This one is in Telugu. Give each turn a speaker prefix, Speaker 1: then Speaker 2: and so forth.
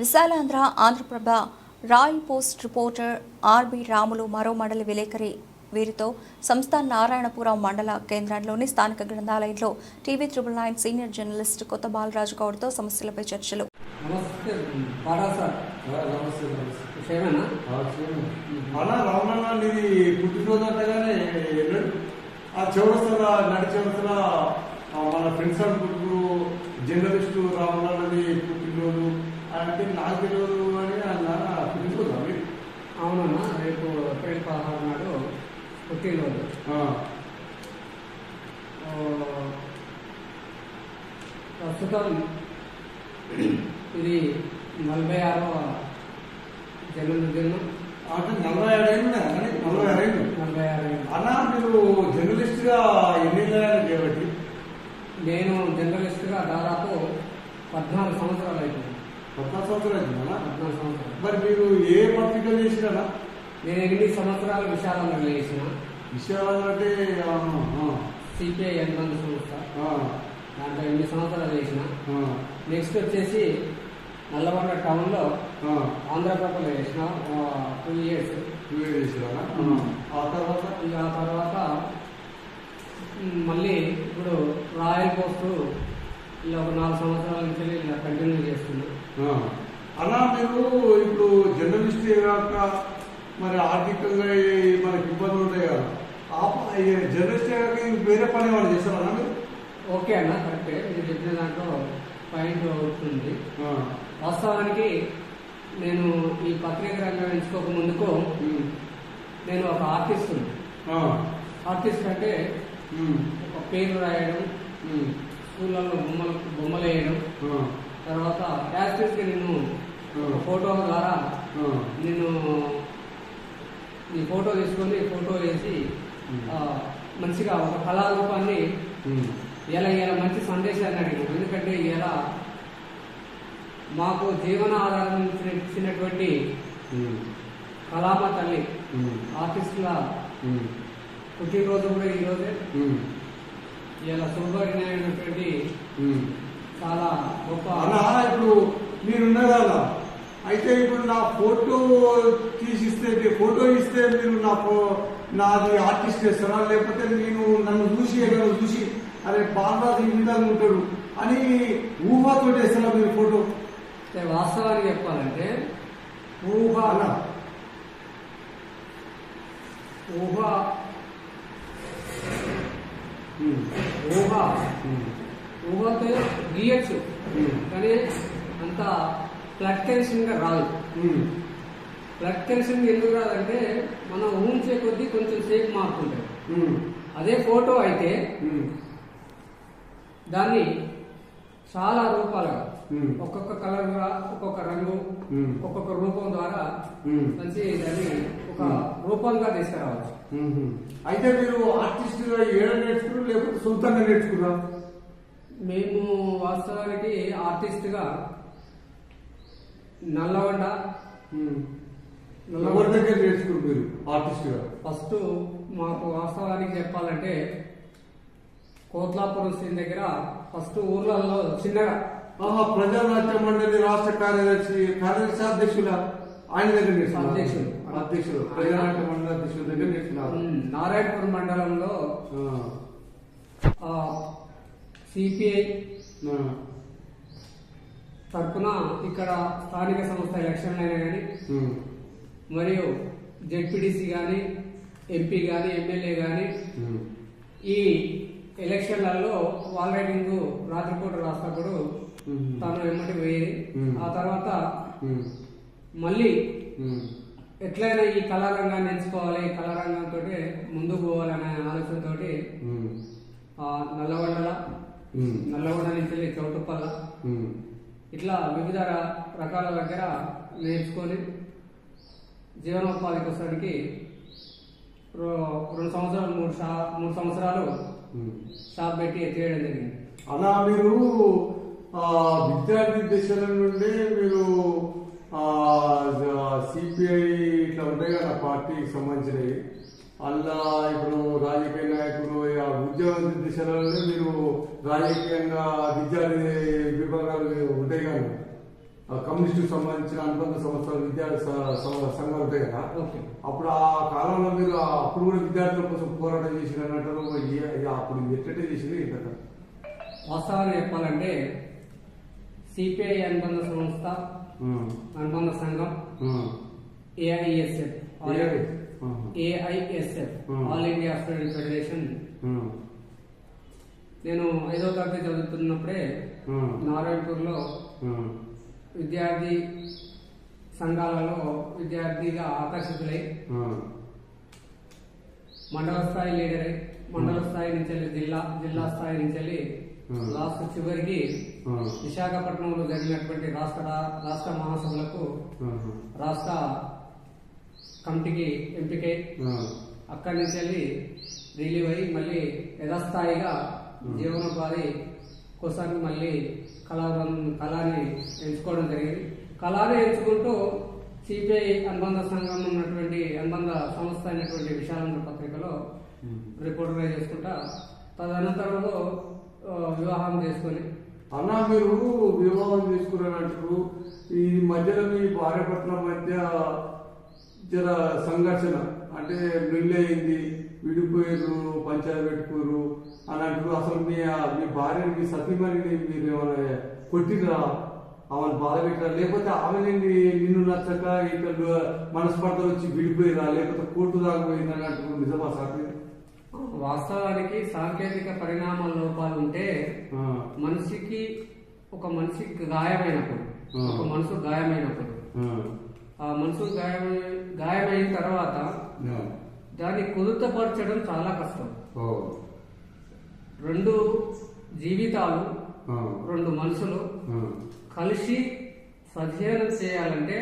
Speaker 1: Visalandhra Andhra Prabha royal post reporter RB Ramulu మరో మండలి విలేకరి. వీరితో సంస్థ నారాయణపురం మండల కేంద్రంలోని స్థానిక గ్రంథాలయంలో TV triple nine senior journalist Kotha Balaraju గౌడ్తో సమస్యలపై చర్చలు.
Speaker 2: నమస్తే బారా సార్.
Speaker 3: తెలియదు అని పుట్టినరోజు అవి
Speaker 2: అవునన్నా రేపు ఏప్రిల్ పదహారు నాడు పుట్టినరోజు. ప్రస్తుతం ఇది నలభై ఆరవ జన్మదినం.
Speaker 3: అంటే నలభై ఆరు అయింది కానీ నలభై ఆరు అయింది
Speaker 2: నలభై ఆరు
Speaker 3: అన్న మీరు జర్నలిస్ట్గా ఎన్ని చేయబట్టి
Speaker 2: నేను జర్నలిస్ట్గా దాదాపు పద్నాలుగు సంవత్సరాలు అయిపోయింది
Speaker 3: కొత్త సంవత్సరం అయింది అన్న
Speaker 2: పద్నాలుగు సంవత్సరాలు
Speaker 3: మరి మీరు ఏ పత్రిక చేసినా
Speaker 2: నేను ఎనిమిది సంవత్సరాలు విశాలంగా చేసిన?
Speaker 3: విషయాలు అంటే
Speaker 2: సిపిఐ అనుబంధ సంస్థ. దాంట్లో ఎనిమిది సంవత్సరాలు చేసిన? నెక్స్ట్ వచ్చేసి నల్లగొండ టౌన్లో
Speaker 3: ఆ.
Speaker 2: ఆంధ్రప్రభలో చేసిన టూ ఇయర్స్.
Speaker 3: నువ్వే చేసినావా? ఆ. తర్వాత?
Speaker 2: ఇక ఆ తర్వాత మళ్ళీ ఇప్పుడు రాయల్ పోస్టు ఇలా ఒక నాలుగు సంవత్సరాల నుంచి ఇలా కంటిన్యూ చేస్తున్నా.
Speaker 3: ఆ. అలా మీరు ఇప్పుడు జర్నలిస్ట్ కాక మరి ఆర్థికంగా మనకి ఇబ్బందులు ఉంటాయి కదా జర్నలిస్ట్ కాక వేరే పని వాళ్ళు చేస్తారా మీరు
Speaker 2: ఓకే అన్న కరెక్టే మీరు చెప్పిన దాంట్లో పాయింట్ అవుతుంది. వాస్తవానికి నేను ఈ పత్రిక రంగం ఎంచుకోక ముందుకు. నేను ఒక ఆర్టిస్ట్. ఆర్టిస్ట్ అంటే. ఒక పేరు రాయడం
Speaker 3: ఉమ్.
Speaker 2: స్కూళ్ళల్లో బొమ్మలు బొమ్మలు వేయడం. తర్వాత యాక్టివ్స్గా నేను. ఫోటో ద్వారా. నేను ఈ ఫోటో తీసుకొని ఫోటో వేసి మంచిగా ఒక కళారూపాన్ని. ఎలా ఇలా మంచి సందేశాన్ని అడిగాను ఎందుకంటే ఇలా మాకు జీవన ఆధారం ఇచ్చినటువంటి. కళామ తల్లి. ఆర్టిస్టుల. పుట్టినరోజు కూడా ఈరోజే. ఇలా శుభమైనటువంటి. చాలా గొప్ప
Speaker 3: అలా ఇప్పుడు మీరున్న కదా అయితే ఇప్పుడు నా ఫోటో తీసిస్తే ఫోటో ఇస్తే మీరు నా ఫో- నాది ఆర్టిస్ట్ చేస్తారా? లేకపోతే నేను నన్ను చూసి ఏదైనా చూసి అరే బాలరాజు ఈ విధంగా ఉంటాడు అని ఊహతో వేస్తారా మీరు ఫోటో?
Speaker 2: వాస్తవానికి చెప్పాలంటే ఊహ
Speaker 3: అలా.
Speaker 2: ఊహ. ఊహ. ఊహతో గీయచ్చు. కానీ అంత బ్లడ్ టెన్షన్గా రాదు టెన్షన్ ఎందుకు రాదంటే మనం ఊహించే కొద్దీ కొంచెం సేపు మారుతుంటాయి. అదే ఫోటో అయితే. దాన్ని చాలా రూపాలుగా. ఒక్కొక్క కలర్ ఒక్కొక్క రంగు. ఒక్కొక్క రూపం ద్వారా. మంచి దాన్ని ఒక రూపంగా తీసుకురావచ్చు.
Speaker 3: అయితే మీరు ఆర్టిస్ట్గా ఏడ నేర్చుకున్నారు లేకపోతే సొంతంగా నేర్చుకున్నా
Speaker 2: మేము వాస్తవానికి ఆర్టిస్ట్గా నల్లగొండ
Speaker 3: ఎవరి దగ్గర నేర్చుకున్నారు మీరు ఆర్టిస్ట్గా
Speaker 2: ఫస్ట్ మాకు వాస్తవానికి చెప్పాలంటే కోత్లాపురం సీన్ దగ్గర ఫస్ట్ ఊర్లలో చిన్నగా
Speaker 3: ఆహా ప్రజానాట్య మండలి రాష్ట్ర కార్యదర్శి కార్యదర్శి అధ్యక్షుల ఆయన దగ్గర
Speaker 2: అధ్యక్షులు.
Speaker 3: అధ్యక్షులు ప్రజానాట్య మండలి అధ్యక్షుల దగ్గర నేర్చుకున్నారు
Speaker 2: నారాయణపురం మండలంలో సిపిఐ తరఫున ఇక్కడ స్థానిక సంస్థ ఎలక్షన్లు అయినా కానీ మరియు జెడ్పీటీసీ కానీ ఎంపీ కానీ ఎమ్మెల్యే కానీ ఈ ఎలక్షన్లలో వాల్ రైటింగ్ రాత్రిపూట రాసినప్పుడు తను ఎమ్మటి పోయేది. ఆ తర్వాత మళ్ళీ ఎట్లయినా ఈ కళారంగాన్ని ఎంచుకోవాలి ఈ కళారంగంతో ముందుకు పోవాలనే ఆలోచనతో నల్లగొండల నల్లగొండ నుంచి వెళ్ళి చౌటుప్పల్ల
Speaker 3: ఉమ్,
Speaker 2: ఇట్లా వివిధ రకాల దగ్గర నేర్చుకొని జీవనోపాధి కోసానికి రెండు సంవత్సరాలు మూడు షా మూడు సంవత్సరాలు. షాప్ పెట్టి చేయడం జరిగింది.
Speaker 3: అలా మీరు విద్యార్థి దశల నుండి మీరు సిపిఐ ఇట్లా ఉంటాయి కదా పార్టీకి సంబంధించినవి. అలా ఇప్పుడు రాజకీయ నాయకులు ఆ ఉద్యోగ దిశలలో మీరు రాజకీయంగా విద్యార్థి విభాగాలు ఉంటాయి కానీ ఆ, కమ్యూనిస్టుకు సంబంధించిన అనుబంధ సంస్థలు విద్యార్థి సంఘాలు ఉంటాయి కదా. అప్పుడు ఆ కాలంలో మీరు ఆ- అప్పుడు కూడా విద్యార్థుల కోసం పోరాటం చేసిన అంటారు అప్పుడు ఎట్లయితే చేసింది కదా
Speaker 2: వాస్తవాన్ని చెప్పాలంటే సిపిఐ అనుబంధ సంస్థ అనుబంధ సంఘం AISF. AISF. All India student federation నేను ఐదో తరగతి చదువుతున్నప్పుడే నారాయణపూర్లో విద్యార్థి సంఘాలలో విద్యార్థిగా ఆకర్షితులై మండల స్థాయి లీడర్ అయి మండల స్థాయి నుంచి వెళ్ళి జిల్లా జిల్లా స్థాయి నుంచి వెళ్ళి. లాస్ట్ చివరికి విశాఖపట్నంలో జరిగినటువంటి రాష్ట్ర రాష్ట్ర మహాసభలకు రాష్ట్ర కమిటీకి ఎంపికై అక్కడి నుంచి వెళ్ళి రిలీవ్ అయ్యి మళ్ళీ యథాస్థాయిగా జీవనోపాధి కోసానికి మళ్ళీ కళా కళాని ఎంచుకోవడం జరిగింది. కళాని ఎంచుకుంటూ సిపిఐ అనుబంధ సంఘం ఉన్నటువంటి అనుబంధ సంస్థ అయినటువంటి విశాలంధ్ర పత్రికలో రిపోర్టర్గా చేసుకుంటా తదనంతరంలో వివాహం చేసుకొని.
Speaker 3: అన్న మీరు వివాహం చేసుకున్నారంటారు ఈ మధ్యలో మీ భార్య మధ్య జర సంఘర్షణ. అంటే పెళ్ళి అయింది విడిపోయారు పంచాయతీ పెట్టుకోరు అంటారు అసలు మీ మీ భార్యని మీ సతీమణిని మీరు ఏమైనా కొట్టిరా ఆమెను బాధ పెట్టరా లేకపోతే ఆమె నిన్ను నచ్చక ఇట్లా మనస్పర్ధ వచ్చి విడిపోయిరా లేకపోతే కోర్టు దాకా పోయిందని అంటారు నిజమా సార్
Speaker 2: వాస్తవానికి సాంకేతిక పరిణామాల లోపాలు ఉంటే మనిషికి ఒక మనిషికి గాయమైనప్పుడు. ఒక మనసు గాయమైనప్పుడు
Speaker 3: ఆ,
Speaker 2: మనసు గాయమై గాయమైన తర్వాత. దాన్ని కుదుటపరచడం చాలా కష్టం
Speaker 3: ఓ,
Speaker 2: రెండు జీవితాలు
Speaker 3: ఆ,
Speaker 2: రెండు మనుషులు
Speaker 3: ఆ,
Speaker 2: కలిసి సధ్యయనం చేయాలంటే.